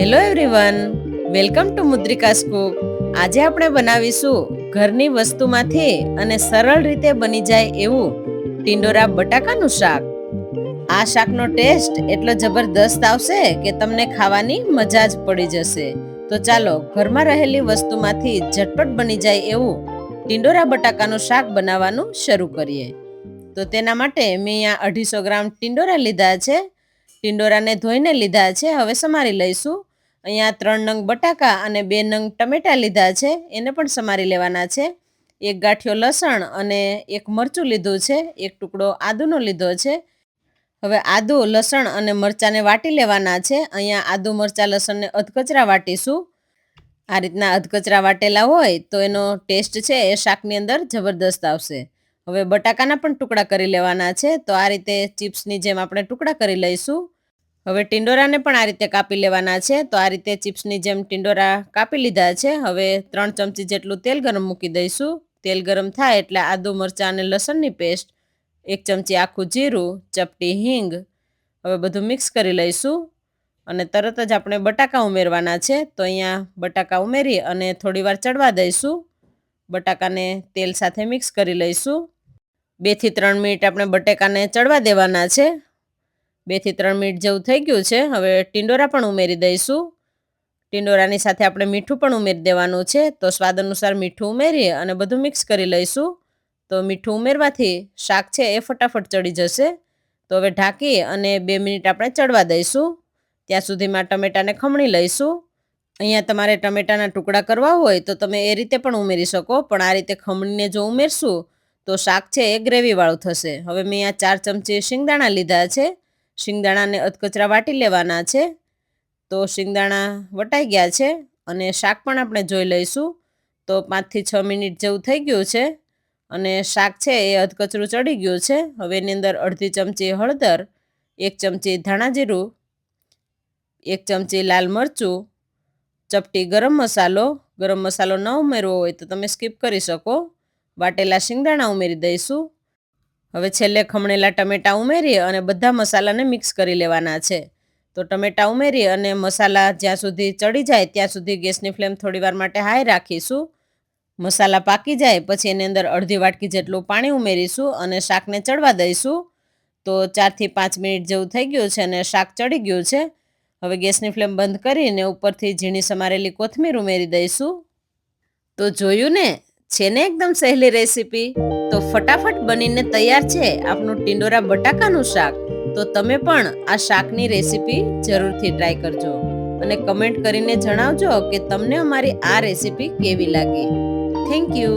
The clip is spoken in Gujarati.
Hello everyone welcome to Mudrika scoop આજે આપણે બનાવીશું ઘરની વસ્તુમાંથી અને સરળ રીતે બની જાય એવું ટિંડોરા બટાકાનું શાક. આ શાકનો ટેસ્ટ એટલો જબરદસ્ત આવશે કે તમને ખાવાની મજા જ પડી જશે. તો ચાલો ઘરમાં રહેલી વસ્તુમાંથી ઝટપટ બની જાય એવું ટિંડોરા બટાકાનું શાક બનાવવાનું શરૂ કરીએ. તો તેના માટે મેં અહીંયા અઢીસો ગ્રામ ટિંડોરા લીધા છે. ટિંડોરાને ધોઈને લીધા છે. હવે સમારી લઈશું. અહીંયા ત્રણ નંગ બટાકા અને બે નંગ ટમેટા લીધા છે. એને પણ સમારી લેવાના છે. એક ગાંઠિયો લસણ અને એક મરચું લીધું છે. એક ટુકડો આદુનો લીધો છે. હવે આદુ, લસણ અને મરચાંને વાટી લેવાના છે. અહીંયા આદુ, મરચાં, લસણને અધકચરા વાટીશું. આ રીતના અધકચરા વાટેલા હોય તો એનો ટેસ્ટ છે એ શાકની અંદર જબરદસ્ત આવશે. હવે બટાકાના પણ ટુકડા કરી લેવાના છે. તો આ રીતે ચિપ્સની જેમ આપણે ટુકડા કરી લઈશું. હવે ટિંડોરાને પણ આ રીતે કાપી લેવાના છે. તો આ રીતે ચિપ્સની જેમ ટિંડોરા કાપી લીધા છે. હવે ત્રણ ચમચી જેટલું તેલ ગરમ મૂકી દઈશું. તેલ ગરમ થાય એટલે આદુ મરચાં અને લસણની પેસ્ટ, એક ચમચી આખું જીરું, ચપટી હિંગ, હવે બધું મિક્સ કરી લઈશું. અને તરત જ આપણે બટાકા ઉમેરવાના છે. તો અહીંયા બટાકા ઉમેરી અને થોડીવાર ચડવા દઈશું. બટાકાને તેલ સાથે મિક્સ કરી લઈશું. બેથી ત્રણ મિનિટ આપણે બટેકાને ચડવા દેવાના છે. બેથી ત્રણ મિનિટ જેવું થઈ ગયું છે. હવે ટિંડોરા પણ ઉમેરી દઈશું. ટિંડોરાની સાથે આપણે મીઠું પણ ઉમેરી દેવાનું છે. તો સ્વાદ અનુસાર મીઠું ઉમેરી અને બધું મિક્સ કરી લઈશું. તો મીઠું ઉમેરવાથી શાક છે એ ફટાફટ ચડી જશે. તો હવે ઢાંકી અને બે મિનિટ આપણે ચડવા દઈશું. ત્યાં સુધીમાં ટમેટાને ખમણી લઈશું. અહીંયા તમારે ટમેટાના ટુકડા કરવા હોય તો તમે એ રીતે પણ ઉમેરી શકો. પણ આ રીતે ખમણીને જો ઉમેરશું તો શાક છે એ ગ્રેવીવાળું થશે. હવે મેં અહીંયા ચાર ચમચી શિંગદાણા લીધા છે. શિંગદાણાને અધકચરા વાટી લેવાના છે. તો શિંગદાણા વટાઈ ગયા છે અને શાક પણ આપણે જોઈ લઈશું. તો પાંચથી છ મિનિટ જેવું થઈ ગયું છે અને શાક છે એ અધકચરું ચડી ગયું છે. હવે એની અંદર અડધી ચમચી હળદર, એક ચમચી ધાણા જીરું, એક ચમચી લાલ મરચું, ચપટી ગરમ મસાલો. ગરમ મસાલો ન ઉમેરવો હોય તો તમે સ્કીપ કરી શકો. વાટેલા શિંગદાણા ઉમેરી દઈશું. હવે છેલ્લે ખમણેલા ટમેટાં ઉમેરી અને બધા મસાલાને મિક્સ કરી લેવાના છે. તો ટમેટાં ઉમેરી અને મસાલા જ્યાં સુધી ચડી જાય ત્યાં સુધી ગેસની ફ્લેમ થોડીવાર માટે હાઈ રાખીશું. મસાલા પાકી જાય પછી એની અંદર અડધી વાટકી જેટલું પાણી ઉમેરીશું અને શાકને ચડવા દઈશું. તો ચારથી પાંચ મિનિટ જેવું થઈ ગયું છે અને શાક ચડી ગયું છે. હવે ગેસની ફ્લેમ બંધ કરીને ઉપરથી ઝીણી સમારેલી કોથમીર ઉમેરી દઈશું. તો જોયું ને? છે ને એકદમ સહેલી રેસીપી તો ફટાફટ બનીને તૈયાર છે આપણું ટિંડોરા બટાકાનું શાક. તો તમે પણ આ શાકની રેસીપી જરૂરથી ટ્રાય કરજો. અને કમેન્ટ કરીને જણાવજો કે તમને અમારી આ રેસીપી કેવી લાગી. Thank you